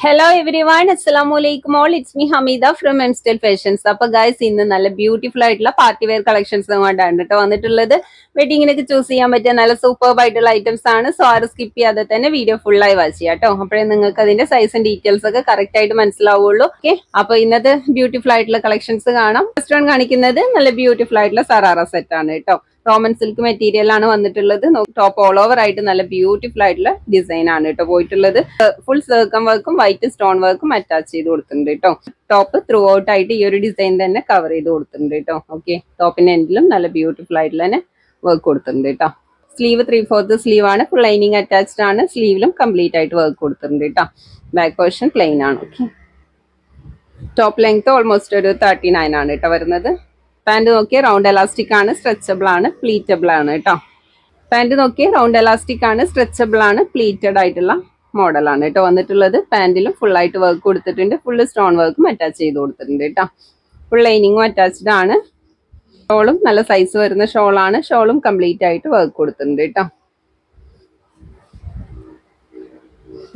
Hello every one അസ്സാം വലൈക്കും all it's me Hameeda from M style fashions അപ്പൊ guys ഇന്ന് നല്ല ബ്യൂട്ടിഫുൾ ആയിട്ടുള്ള പാർട്ടി വെയർ കളക്ഷൻസ് കൊണ്ടാണ് കേട്ടോ വന്നിട്ടുള്ളത്. വെഡിങ്ങിനൊക്കെ ചൂസ് ചെയ്യാൻ പറ്റിയ നല്ല സൂപ്പർ ആയിട്ടുള്ള ഐറ്റംസ് ആണ്. സോ ആരും സ്കിപ്പ് ചെയ്യാതെ തന്നെ വീഡിയോ ഫുൾ ആയി വാച്ച് ചെയ്യാം കേട്ടോ അപ്പോഴേ നിങ്ങൾക്ക് അതിന്റെ സൈസും ഡീറ്റെയിൽസ് ഒക്കെ കറക്റ്റ് ആയിട്ട് മനസ്സിലാവുള്ളൂ. ഓക്കെ അപ്പൊ ഇന്നത്തെ ബ്യൂട്ടിഫുൾ ആയിട്ടുള്ള കളക്ഷൻസ് കാണാം. ഫസ്റ്റ് വൺ കാണിക്കുന്നത് നല്ല ബ്യൂട്ടിഫുൾ ആയിട്ടുള്ള സറാറ സെറ്റ് ആണ് കേട്ടോ റോമൻ സിൽക്ക് മെറ്റീരിയൽ ആണ് വന്നിട്ടുള്ളത്. ടോപ്പ് ഓൾ ഓവർ ആയിട്ട് നല്ല ബ്യൂട്ടിഫുൾ ആയിട്ടുള്ള ഡിസൈൻ ആണ് കേട്ടോ പോയിട്ടുള്ളത്. ഫുൾ സർക്കം വർക്കും വൈറ്റ് സ്റ്റോൺ വർക്കും അറ്റാച്ച് ചെയ്ത് കൊടുത്തിട്ടുണ്ട് കേട്ടോ ടോപ്പ് ത്രൂ ഔട്ട് ആയിട്ട് ഈ ഒരു ഡിസൈൻ തന്നെ കവർ ചെയ്ത് കൊടുത്തിട്ടുണ്ട് കേട്ടോ ഓക്കെ ടോപ്പിന്റെ എൻഡിലും നല്ല ബ്യൂട്ടിഫുൾ ആയിട്ടുള്ള തന്നെ വർക്ക് കൊടുത്തിട്ടുണ്ട് കേട്ടോ സ്ലീവ് ത്രീ ഫോർത്ത് സ്ലീവ് ആണ്. ഫുൾ ലൈനിങ് അറ്റാച്ച്ഡ് ആണ്. സ്ലീവിലും കംപ്ലീറ്റ് ആയിട്ട് വർക്ക് കൊടുത്തിട്ടുണ്ട് കേട്ടോ ബാക്ക് പോർഷൻ പ്ലെയിൻ ആണ്. ഓക്കെ ടോപ്പ് ലെങ്ത് ഓൾമോസ്റ്റ് ഒരു തേർട്ടി നയൻ ആണ് കേട്ടോ വരുന്നത്. പാന്റ് നോക്കിയാൽ റൗണ്ട് എലാസ്റ്റിക് ആണ് സ്ട്രെച്ചബിൾ ആണ് പ്ലീറ്റബിൾ ആണ് കേട്ടോ. പാന്റ് നോക്കിയാൽ റൗണ്ട് എലാസ്റ്റിക് ആണ് സ്ട്രെച്ചബിൾ ആണ് പ്ലീറ്റഡ് ആയിട്ടുള്ള മോഡലാണ് കേട്ടോ വന്നിട്ടുള്ളത്. പാന്റിലും ഫുൾ ആയിട്ട് വർക്ക് കൊടുത്തിട്ടുണ്ട്. ഫുള്ള് സ്റ്റോൺ വർക്കും അറ്റാച്ച് ചെയ്ത് കൊടുത്തിട്ടുണ്ട് കേട്ടോ. ഫുൾ ലൈനിങ്ങും അറ്റാച്ച്ഡ് ആണ്. ഷോളും നല്ല സൈസ് വരുന്ന ഷോളാണ്. ഷോളും കംപ്ലീറ്റ് ആയിട്ട് വർക്ക് കൊടുത്തിട്ടുണ്ട് കേട്ടോ.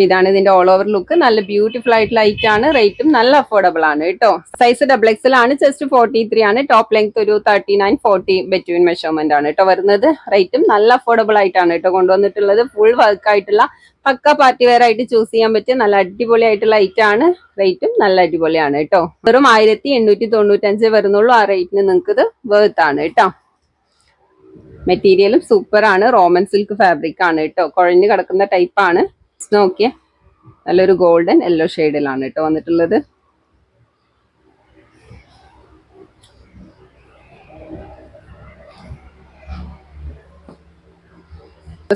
ഇതാണ് ഇതിന്റെ ഓൾ ഓവർ ലുക്ക് നല്ല ബ്യൂട്ടിഫുൾ ആയിട്ട് ലൈറ്റ് ആണ്. റേറ്റും നല്ല അഫോർഡബിൾ ആണ് കേട്ടോ. സൈസ് ഡബിൾ എക്സൽ ആണ്. ജസ്റ്റ് ഫോർട്ടി ത്രീ ആണ്. ടോപ്പ് ലെങ്ത് ഒരു thirty nine forty between measurement ആണ് കേട്ടോ വരുന്നത്. റേറ്റും നല്ല അഫോർഡബിൾ ആയിട്ടാണ് കേട്ടോ കൊണ്ടുവന്നിട്ടുള്ളത്. ഫുൾ വർക്ക് ആയിട്ടുള്ള പക്ക പാർട്ടി വെയർ ആയിട്ട് ചൂസ് ചെയ്യാൻ പറ്റിയ നല്ല അടിപൊളി ആയിട്ടുള്ള ആണ്. റേറ്റും നല്ല അടിപൊളിയാണ് കേട്ടോ. വെറും ആയിരത്തി എണ്ണൂറ്റി തൊണ്ണൂറ്റഞ്ച് വരുന്നുള്ളൂ. ആ റേറ്റിന് നിങ്ങൾക്ക് ഇത് വേർത്ത് ആണ് കേട്ടോ. മെറ്റീരിയലും സൂപ്പർ ആണ്. റോമൻ സിൽക്ക് ഫാബ്രിക് ആണ് കേട്ടോ. കുഴഞ്ഞു കിടക്കുന്ന ടൈപ്പ് ആണ്. നോക്കിയേ. നല്ലൊരു ഗോൾഡൻ യെല്ലോ ഷെയ്ഡിലാണ് കേട്ടോ വന്നിട്ടുള്ളത്.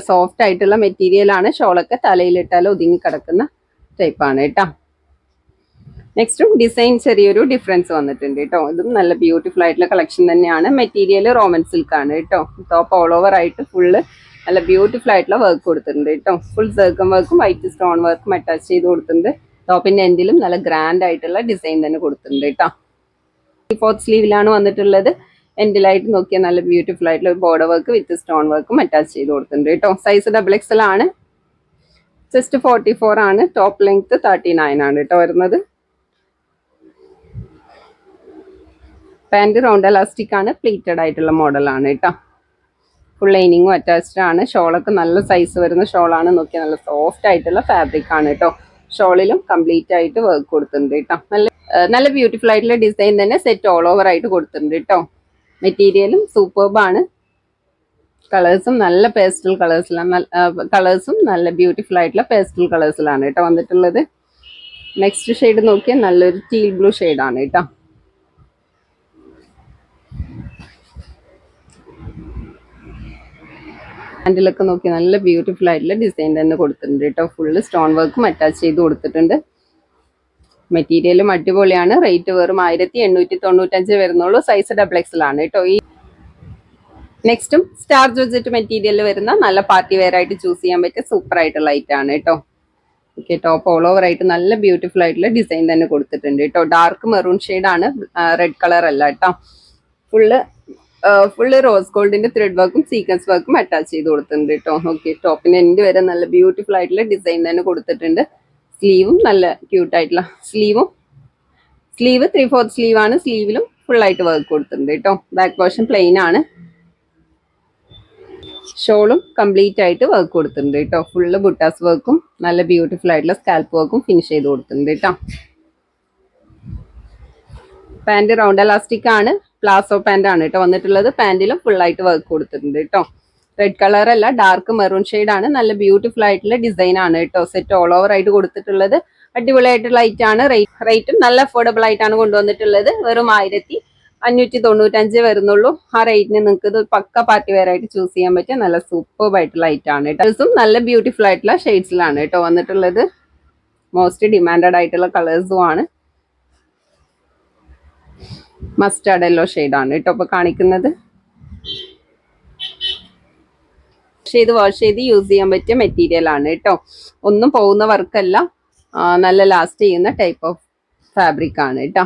സോഫ്റ്റ് ആയിട്ടുള്ള മെറ്റീരിയൽ ആണ്. ഷോളൊക്കെ തലയിലിട്ടാൽ ഒതുങ്ങി കിടക്കുന്ന ടൈപ്പാണ് കേട്ടോ. നെക്സ്റ്റും ഡിസൈൻ ചെറിയൊരു ഡിഫറൻസ് വന്നിട്ടുണ്ട് കേട്ടോ. ഇതും നല്ല ബ്യൂട്ടിഫുൾ ആയിട്ടുള്ള കളക്ഷൻ തന്നെയാണ്. മെറ്റീരിയൽ റോമൻ സിൽക്ക് ആണ് കേട്ടോ. ടോപ്പ് ഓൾ ഓവർ ആയിട്ട് ഫുള്ള് നല്ല ബ്യൂട്ടിഫുൾ ആയിട്ടുള്ള വർക്ക് കൊടുത്തിട്ടുണ്ട് കേട്ടോ ഫുൾ സർക്കം വർക്കും വൈറ്റ് സ്റ്റോൺ വർക്കും അറ്റാച്ച് ചെയ്ത് കൊടുത്തിട്ടുണ്ട്. ടോപ്പിന്റെ എൻഡിലും നല്ല ഗ്രാൻഡ് ആയിട്ടുള്ള ഡിസൈൻ തന്നെ കൊടുത്തിട്ടുണ്ട് കേട്ടോ ഫോർത്ത് സ്ലീവിലാണ് വന്നിട്ടുള്ളത്. എൻഡിലായിട്ട് നോക്കിയാൽ നല്ല ബ്യൂട്ടിഫുൾ ആയിട്ടുള്ള ബോർഡർ വർക്ക് വിത്ത് സ്റ്റോൺ വർക്കും അറ്റാച്ച് ചെയ്ത് കൊടുത്തിട്ടുണ്ട് കേട്ടോ സൈസ് ഡബിൾ എക്സൽ ആണ്. ജസ്റ്റ് ഫോർട്ടി ഫോർ ആണ്. ടോപ്പ് ലെങ്ത് തേർട്ടി നയൻ ആണ് കേട്ടോ വരുന്നത്. പാന്റ് റൗണ്ട് എലാസ്റ്റിക് ആണ്. പ്ലീറ്റഡ് ആയിട്ടുള്ള മോഡലാണ് കേട്ടോ ഫുൾ ലൈനിങ്ങും അറ്റാച്ച്ഡ് ആണ്. ഷോളൊക്കെ നല്ല സൈസ് വരുന്ന ഷോളാണ്. നോക്കിയാൽ നല്ല സോഫ്റ്റ് ആയിട്ടുള്ള ഫാബ്രിക് ആണ് കേട്ടോ ഷോളിലും കംപ്ലീറ്റ് ആയിട്ട് വർക്ക് കൊടുത്തിട്ടുണ്ട് കേട്ടോ നല്ല നല്ല ബ്യൂട്ടിഫുൾ ആയിട്ടുള്ള ഡിസൈൻ തന്നെ സെറ്റ് ഓൾ ഓവർ ആയിട്ട് കൊടുത്തിട്ടുണ്ട് കേട്ടോ മെറ്റീരിയലും സൂപ്പർബാണ് കളേഴ്സും നല്ല പേസ്റ്റൽ കളേഴ്സിലാണ് കളേഴ്സും നല്ല ബ്യൂട്ടിഫുൾ ആയിട്ടുള്ള പേസ്റ്റൽ കളേഴ്സിലാണ് കേട്ടോ വന്നിട്ടുള്ളത്. നെക്സ്റ്റ് ഷെയ്ഡ് നോക്കിയാൽ നല്ലൊരു ടീൽ ബ്ലൂ ഷെയ്ഡാണ് കേട്ടോ ഹാൻഡിലൊക്കെ നോക്കി നല്ല ബ്യൂട്ടിഫുൾ ആയിട്ടുള്ള ഡിസൈൻ തന്നെ കൊടുത്തിട്ടുണ്ട് കേട്ടോ. ഫുള്ള് സ്റ്റോൺ വർക്കും അറ്റാച്ച് ചെയ്ത് കൊടുത്തിട്ടുണ്ട്. മെറ്റീരിയലും അടിപൊളിയാണ്. റേറ്റ് വെറും ആയിരത്തി എണ്ണൂറ്റി തൊണ്ണൂറ്റഞ്ച് വരുന്നുള്ളൂ സൈസ് ഡബിൾ എക്സലാണ് കേട്ടോ. ഈ നെക്സ്റ്റും സ്റ്റാർ ജോർജറ്റ് മെറ്റീരിയൽ വരുന്ന നല്ല പാർട്ടി വെയർ ആയിട്ട് ചൂസ് ചെയ്യാൻ പറ്റിയ സൂപ്പർ ആയിട്ടുള്ള ലൈറ്റ് ആണ് കേട്ടോ. ഓക്കെ ടോപ്പ് ഓൾ ഓവർ ആയിട്ട് നല്ല ബ്യൂട്ടിഫുൾ ആയിട്ടുള്ള ഡിസൈൻ തന്നെ കൊടുത്തിട്ടുണ്ട് കേട്ടോ. ഡാർക്ക് മെറൂൺ ആണ്. റെഡ് കളർ അല്ല കേട്ടോ. ഫുള്ള് ഫുള്ള് റോസ് ഗോൾഡിന്റെ ത്രെഡ് വർക്കും സീക്വൻസ് വർക്കും അറ്റാച്ച് ചെയ്ത് കൊടുത്തിട്ടുണ്ട് കേട്ടോ ഓക്കെ ടോപ്പിന് എൻഡ് വരെ നല്ല ബ്യൂട്ടിഫുൾ ആയിട്ടുള്ള ഡിസൈൻ തന്നെ കൊടുത്തിട്ടുണ്ട്. സ്ലീവും നല്ല ക്യൂട്ട് ആയിട്ടുള്ള സ്ലീവും സ്ലീവ് ത്രീ ഫോർത്ത് സ്ലീവ് ആണ്. സ്ലീവിലും ഫുൾ ആയിട്ട് വർക്ക് കൊടുത്തിട്ടുണ്ട് കേട്ടോ ബാക്ക് പോർഷൻ പ്ലെയിൻ ആണ്. ഷോളും കംപ്ലീറ്റ് ആയിട്ട് വർക്ക് കൊടുത്തിട്ടുണ്ട് കേട്ടോ ഫുള്ള് ബുട്ടാസ് വർക്കും നല്ല ബ്യൂട്ടിഫുൾ ആയിട്ടുള്ള സ്കാൽപ്പ് വർക്കും ഫിനിഷ് ചെയ്ത് കൊടുത്തിട്ടുണ്ട് കേട്ടോ പാന്റ് റൗണ്ട് എലാസ്റ്റിക് ആണ്. പ്ലാസോ പാന്റ് ആണ് കേട്ടോ വന്നിട്ടുള്ളത്. പാന്റിലും ഫുൾ ആയിട്ട് വർക്ക് കൊടുത്തിട്ടുണ്ട് കേട്ടോ. റെഡ് കളർ അല്ല ഡാർക്ക് മെറൂൺ ഷെയ്ഡ് ആണ്. നല്ല ബ്യൂട്ടിഫുൾ ആയിട്ടുള്ള ഡിസൈൻ ആണ് കേട്ടോ. സെറ്റ് ഓൾ ഓവർ ആയിട്ട് കൊടുത്തിട്ടുള്ളത്. അടിപൊളിയായിട്ടുള്ള ലൈറ്റ് ആണ്. റേറ്റും നല്ല അഫോർഡബിൾ ആയിട്ടാണ് കൊണ്ടുവന്നിട്ടുള്ളത്. വെറും ആയിരത്തി അഞ്ഞൂറ്റി തൊണ്ണൂറ്റഞ്ച് വരുന്നുള്ളൂ. ആ റേറ്റിന് നിങ്ങൾക്ക് ഇത് പക്ക പാർട്ടി വെയർ ആയിട്ട് ചൂസ് ചെയ്യാൻ പറ്റിയ നല്ല സൂപ്പർ ആയിട്ടുള്ള ആണ് കേട്ടോ. നല്ല ബ്യൂട്ടിഫുൾ ആയിട്ടുള്ള ഷെയ്ഡ്സിലാണ് കേട്ടോ വന്നിട്ടുള്ളത്. മോസ്റ്റ് ഡിമാൻഡഡ് ആയിട്ടുള്ള കളേഴ്സും ആണ്. മസ്റ്റാർഡ് യെല്ലോ ആണ് കേട്ടോ. ഇപ്പൊ കാണിക്കുന്നത്. ഇത് വാഷ് ചെയ്ത് യൂസ് ചെയ്യാൻ പറ്റിയ മെറ്റീരിയൽ ആണ് കേട്ടോ. ഒന്നും പോകുന്ന വർക്കല്ല നല്ല ലാസ്റ്റ് ചെയ്യുന്ന ടൈപ്പ് ഓഫ് ഫാബ്രിക് ആണ് കേട്ടോ.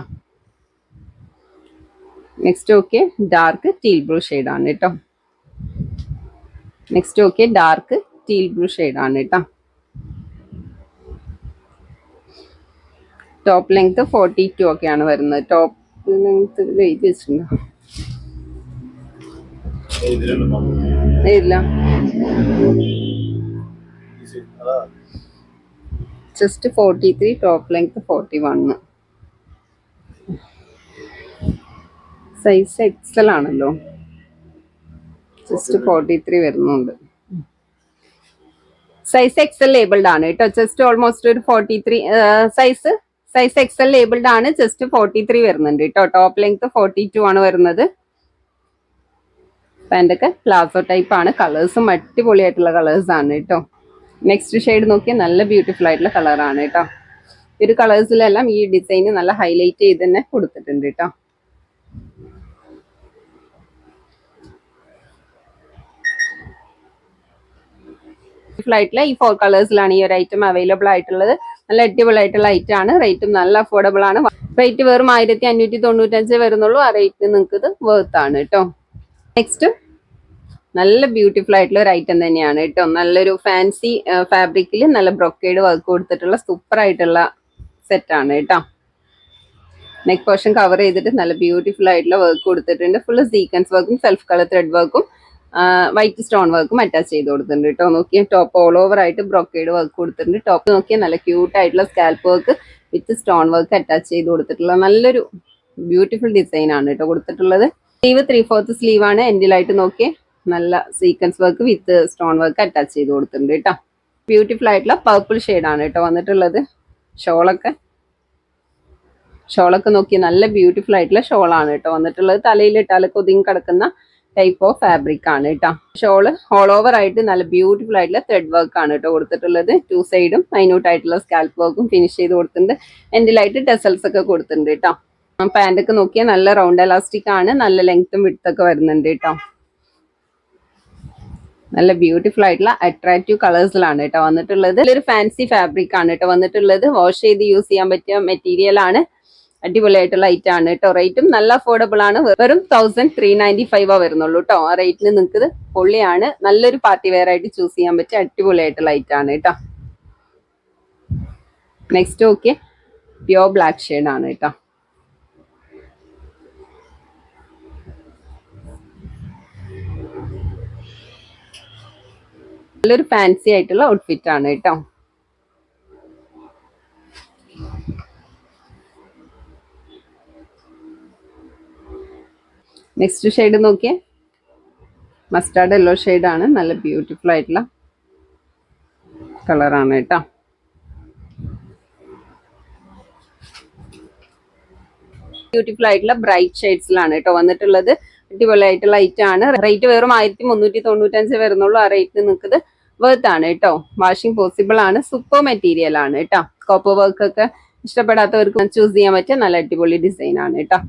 Next okay dark teal blue ആണ് കേട്ടോ. Next okay dark teal blue ആണ് കേട്ടോ. ടോപ്പ് ലെങ്ത് ഫോർട്ടി ടു ഒക്കെയാണ് വരുന്നത്. ടോപ്പ് ലെങ്ത് എഴുതി വെച്ചിട്ടുണ്ടോ ഇല്ല. Just forty three top length forty one size XL ആണല്ലോ. ജസ്റ്റ് ഫോർട്ടി ത്രീ വരുന്നുണ്ട്. സൈസ് എക്സൽ ലേബിൾഡ് ആണ് കേട്ടോ. ജസ്റ്റ് ഓൾമോസ്റ്റ് ഒരു forty three size size XL labelled ആണ്. ജസ്റ്റ് ഫോർട്ടി ത്രീ വരുന്നുണ്ട് കേട്ടോ ടോപ്പ് ലെങ്ത് ഫോർട്ടി ടു ആണ് വരുന്നത്. പാന്റൊക്കെ പ്ലാസോ ടൈപ്പ് ആണ്. കളേഴ്സും അടിപൊളിയായിട്ടുള്ള കളേഴ്സ് ആണ് കേട്ടോ നെക്സ്റ്റ് ഷെയ്ഡ് നോക്കിയാൽ നല്ല ബ്യൂട്ടിഫുൾ ആയിട്ടുള്ള കളറാണ് കേട്ടോ ഈ ഒരു കളേഴ്സിലെല്ലാം ഈ ഡിസൈന് നല്ല ഹൈലൈറ്റ് ചെയ്ത് തന്നെ കൊടുത്തിട്ടുണ്ട് കേട്ടോ ഫ്ലൈറ്റിലെ ഈ ഫോർ കളേഴ്സിലാണ് ഈ ഒരു ഐറ്റം അവൈലബിൾ ആയിട്ടുള്ളത്. നല്ല അടിപൊളി ആയിട്ടുള്ള ഐറ്റം ആണ് റേറ്റും നല്ല അഫോർഡബിൾ ആണ്. റേറ്റ് വെറും ആയിരത്തി അഞ്ഞൂറ്റി തൊണ്ണൂറ്റഞ്ച് വരുന്നുള്ളൂ. ആ റേറ്റ് നിങ്ങൾക്ക് ഇത് വേർത്ത് ആണ് കേട്ടോ. നെക്സ്റ്റ് നല്ല ബ്യൂട്ടിഫുൾ ആയിട്ടുള്ള ഒരു ഐറ്റം തന്നെയാണ് കേട്ടോ. നല്ലൊരു ഫാൻസി ഫാബ്രിക്കിൽ നല്ല ബ്രൊക്കേഡ് വർക്ക് കൊടുത്തിട്ടുള്ള സൂപ്പർ ആയിട്ടുള്ള സെറ്റ് ആണ് കേട്ടോ. നെക്ക് പോർഷൻ കവർ ചെയ്തിട്ട് നല്ല ബ്യൂട്ടിഫുൾ ആയിട്ടുള്ള വർക്ക് കൊടുത്തിട്ടുണ്ട്. ഫുൾ സീക്വൻസ് വർക്കും സെൽഫ് കളർ ത്രെഡ് വർക്കും വൈറ്റ് സ്റ്റോൺ വർക്കും അറ്റാച്ച് ചെയ്ത് കൊടുത്തിട്ടുണ്ട് കേട്ടോ. നോക്കിയാൽ ടോപ്പ് ഓൾ ഓവർ ആയിട്ട് ബ്രോക്കേഡ് വർക്ക് കൊടുത്തിട്ടുണ്ട്. ടോപ്പ് നോക്കിയാൽ നല്ല ക്യൂട്ട് ആയിട്ടുള്ള scallop work with stone work attach ചെയ്ത് കൊടുത്തിട്ടുള്ള നല്ലൊരു ബ്യൂട്ടിഫുൾ ഡിസൈൻ ആണ് കേട്ടോ കൊടുത്തിട്ടുള്ളത്. സ്ലീവ് ത്രീ ഫോർത്ത് സ്ലീവ് ആണ് എൻഡിലായിട്ട് നോക്കിയേ നല്ല sequence work with stone work attach ചെയ്ത് കൊടുത്തിട്ടുണ്ട് കേട്ടോ. ബ്യൂട്ടിഫുൾ ആയിട്ടുള്ള പർപ്പിൾ ആണ് കേട്ടോ വന്നിട്ടുള്ളത്. ഷോളൊക്കെ. ഷോളൊക്കെ നോക്കി നല്ല ബ്യൂട്ടിഫുൾ ആയിട്ടുള്ള ഷോളാണ് കേട്ടോ വന്നിട്ടുള്ളത്. തലയിലിട്ടാൽ കൊതിങ് കിടക്കുന്ന ടൈപ്പ് ഓഫ് ഫാബ്രിക് ആണ് കേട്ടോ ഷോൾ ഓൾ ഓവർ ആയിട്ട് നല്ല ബ്യൂട്ടിഫുൾ ആയിട്ടുള്ള ത്രെഡ് വർക്ക് ആണ് കേട്ടോ കൊടുത്തിട്ടുള്ളത്. ടു സൈഡും മൈന്യൂട്ട് ആയിട്ടുള്ള സ്കാൽപ്പ് വർക്കും ഫിനിഷ് ചെയ്ത് കൊടുത്തിട്ടുണ്ട്. എൻഡിലായിട്ട് ടെസൽസ് ഒക്കെ കൊടുത്തിട്ടുണ്ട് കേട്ടോ ഒക്കെ നോക്കിയാൽ നല്ല റൗണ്ട് എലാസ്റ്റിക് ആണ് നല്ല ലെങ്ത്തും വിടുത്തൊക്കെ വരുന്നുണ്ട് കേട്ടോ നല്ല ബ്യൂട്ടിഫുൾ ആയിട്ടുള്ള അട്രാക്റ്റീവ് കളേഴ്സിലാണ് കേട്ടോ വന്നിട്ടുള്ളത്. ഒരു ഫാൻസി ഫാബ്രിക് ആണ് കേട്ടോ വന്നിട്ടുള്ളത്. വാഷ് ചെയ്ത് യൂസ് ചെയ്യാൻ പറ്റിയ മെറ്റീരിയൽ ആണ്. അടിപൊളിയായിട്ടുള്ള ഐറ്റം ആണ് കേട്ടോ റേറ്റും നല്ല അഫോർഡബിൾ ആണ്. വെറും തൗസൻഡ് ത്രീ നയന്റി ഫൈവ് വരുന്നുള്ളൂ കേട്ടോ ആ റേറ്റിന് നിങ്ങൾക്ക് പൊള്ളിയാണ്. നല്ലൊരു പാർട്ടി വെയർ ആയിട്ട് ചൂസ് ചെയ്യാൻ പറ്റിയ അടിപൊളിയായിട്ടുള്ള ഐറ്റം ആണ് കേട്ടോ next okay pure black shade ആണ് കേട്ടോ നല്ലൊരു ഫാൻസി ആയിട്ടുള്ള ഔട്ട്ഫിറ്റ് ആണ് കേട്ടോ നെക്സ്റ്റ് ഷെയ്ഡ് നോക്കിയേ. മസ്റ്റാർഡ് യെല്ലോ ആണ്. നല്ല ബ്യൂട്ടിഫുൾ ആയിട്ടുള്ള കളറാണ് കേട്ടോ. ബ്യൂട്ടിഫുൾ ആയിട്ടുള്ള ബ്രൈറ്റ് ഷെയ്ഡ്സിലാണ് കേട്ടോ വന്നിട്ടുള്ളത്. അടിപൊളി ആയിട്ടുള്ള ഐറ്റം ആണ്. റേറ്റ് വെറും ആയിരത്തി മുന്നൂറ്റി തൊണ്ണൂറ്റഞ്ച് വരുന്നുള്ളൂ. ആ റേറ്റ് നിൽക്കുന്നത് ആണ് കേട്ടോ. വാഷിംഗ് പോസിബിൾ ആണ്. സൂപ്പർ മെറ്റീരിയൽ ആണ് കേട്ടോ. കോപ്പർ വർക്ക് ഒക്കെ ഇഷ്ടപ്പെടാത്തവർക്ക് ചൂസ് ചെയ്യാൻ പറ്റിയ നല്ല അടിപൊളി ഡിസൈൻ ആണ് കേട്ടോ.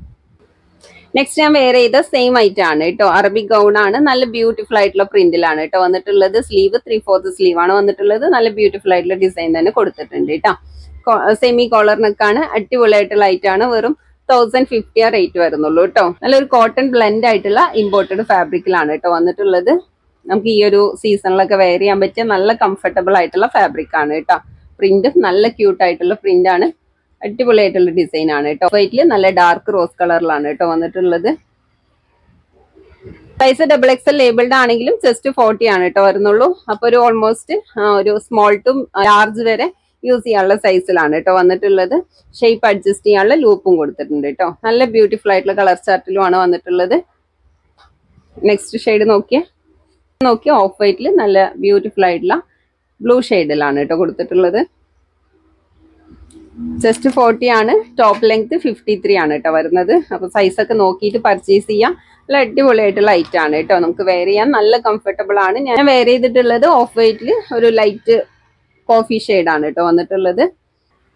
നെക്സ്റ്റ് ഞാൻ വേറെ ചെയ്ത സെയിം ഐറ്റം ആണ് കേട്ടോ അറബിക് ഗൗൺ ആണ്. നല്ല ബ്യൂട്ടിഫുൾ ആയിട്ടുള്ള പ്രിന്റിലാണ് കേട്ടോ വന്നിട്ടുള്ളത്. സ്ലീവ് ത്രീ ഫോർത്ത് സ്ലീവ് ആണ് വന്നിട്ടുള്ളത്. നല്ല ബ്യൂട്ടിഫുൾ ആയിട്ടുള്ള ഡിസൈൻ തന്നെ കൊടുത്തിട്ടുണ്ട് കേട്ടോ സെമി അടിപൊളി അടിപൊളിയായിട്ടുള്ള ആണ്. വെറും തൗസൻഡ് ഫിഫ്റ്റി ആ റേറ്റ് വരുന്നുള്ളൂ കേട്ടോ നല്ലൊരു കോട്ടൺ ബ്ലെൻഡ് ആയിട്ടുള്ള ഇമ്പോർട്ടഡ് ഫാബ്രിക്കിലാണ് കേട്ടോ വന്നിട്ടുള്ളത്. നമുക്ക് ഈ ഒരു സീസണിലൊക്കെ വെയർ ചെയ്യാൻ പറ്റിയ നല്ല കംഫർട്ടബിൾ ആയിട്ടുള്ള ഫാബ്രിക് ആണ് കേട്ടോ പ്രിന്റ് നല്ല ക്യൂട്ട് ആയിട്ടുള്ള പ്രിന്റ് ആണ്. അടിപൊളിയായിട്ടുള്ള ഡിസൈൻ ആണ് കേട്ടോ. വൈറ്റിൽ നല്ല ഡാർക്ക് റോസ് കളറിലാണ് കേട്ടോ വന്നിട്ടുള്ളത്. സൈസ് ഡബിൾ എക്സൽ ലേബിൾഡ് ആണെങ്കിലും ജസ്റ്റ് ഫോർട്ടി ആണ് കേട്ടോ വരുന്നുള്ളൂ. അപ്പൊ ഒരു ഓൾമോസ്റ്റ് ഒരു സ്മോൾ ടു ലാർജ് വരെ യൂസ് ചെയ്യാനുള്ള സൈസിലാണ് കേട്ടോ വന്നിട്ടുള്ളത്. ഷേപ്പ് അഡ്ജസ്റ്റ് ചെയ്യാനുള്ള ലൂപ്പും കൊടുത്തിട്ടുണ്ട് കേട്ടോ. നല്ല ബ്യൂട്ടിഫുൾ ആയിട്ടുള്ള കളർ ചാർട്ടിലും ആണ് വന്നിട്ടുള്ളത്. നെക്സ്റ്റ് ഷെയ്ഡ് നോക്കിയേ. നോക്കിയ ഓഫ് വൈറ്റിൽ നല്ല ബ്യൂട്ടിഫുൾ ആയിട്ടുള്ള ബ്ലൂ ഷെയ്ഡിലാണ് കേട്ടോ കൊടുത്തിട്ടുള്ളത്. ജസ്റ്റ് ഫോർട്ടി ആണ്. ടോപ്പ് ലെങ്ത് ഫിഫ്റ്റി ത്രീ ആണ് കേട്ടോ വരുന്നത്. അപ്പൊ സൈസ് ഒക്കെ നോക്കിയിട്ട് പർച്ചേസ് ചെയ്യാം. നല്ല അടിപൊളിയായിട്ടുള്ള ലൈറ്റ് ആണ് കേട്ടോ നമുക്ക് വെയർ ചെയ്യാൻ നല്ല കംഫർട്ടബിൾ ആണ്. ഞാൻ വെയർ ചെയ്തിട്ടുള്ളത് ഓഫ് വൈറ്റിൽ ഒരു ലൈറ്റ് കോഫി ആണ് കേട്ടോ വന്നിട്ടുള്ളത്.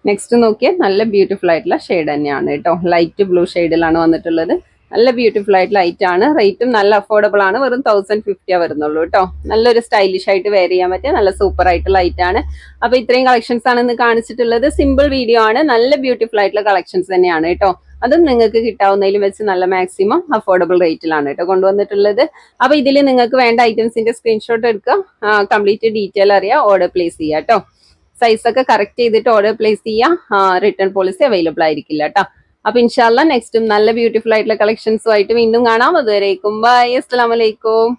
നെക്സ്റ്റ് നോക്കിയാൽ നല്ല ബ്യൂട്ടിഫുൾ ആയിട്ടുള്ള ഷെയ്ഡ് തന്നെയാണ് കേട്ടോ ലൈറ്റ് ബ്ലൂ ഷെയ്ഡിലാണ് വന്നിട്ടുള്ളത്. നല്ല ബ്യൂട്ടിഫുൾ ആയിട്ട് ലൈറ്റ് ആണ്. റേറ്റും നല്ല അഫോർഡബിൾ ആണ്. വെറും തൗസൻഡ് ഫിഫ്റ്റിയാ വരുന്നുള്ളൂ കേട്ടോ നല്ലൊരു സ്റ്റൈലിഷ് ആയിട്ട് വെയർ ചെയ്യാൻ പറ്റിയ നല്ല സൂപ്പർ ആയിട്ട് ലൈറ്റ് ആണ്. അപ്പൊ ഇത്രയും കളക്ഷൻസ് ആണ് ഇന്ന് കാണിച്ചിട്ടുള്ളത്. സിമ്പിൾ വീഡിയോ ആണ്. നല്ല ബ്യൂട്ടിഫുൾ ആയിട്ടുള്ള കളക്ഷൻസ് തന്നെയാണ് കേട്ടോ അതും നിങ്ങൾക്ക് കിട്ടാവുന്നതിലും വെച്ച് നല്ല മാക്സിമം അഫോർഡബിൾ റേറ്റിലാണ് കേട്ടോ കൊണ്ടുവന്നിട്ടുള്ളത്. അപ്പൊ ഇതിൽ നിങ്ങൾക്ക് വേണ്ട ഐറ്റംസിന്റെ സ്ക്രീൻഷോട്ട് എടുക്കുക കംപ്ലീറ്റ് ഡീറ്റെയിൽ അറിയാം. ഓർഡർ പ്ലേസ് ചെയ്യാം കേട്ടോ സൈസ് ഒക്കെ കറക്റ്റ് ചെയ്തിട്ട് ഓർഡർ പ്ലേസ് ചെയ്യാം. റിട്ടേൺ പോളിസി അവൈലബിൾ ആയിരിക്കില്ല കേട്ടോ അപ്പൊ ഇൻഷാല്ല നെക്സ്റ്റും നല്ല ബ്യൂട്ടിഫുൾ ആയിട്ടുള്ള കളക്ഷൻസും ആയിട്ട് വീണ്ടും കാണാം. അതുവരേക്കും ബൈ അസ്സലാമലൈക്കും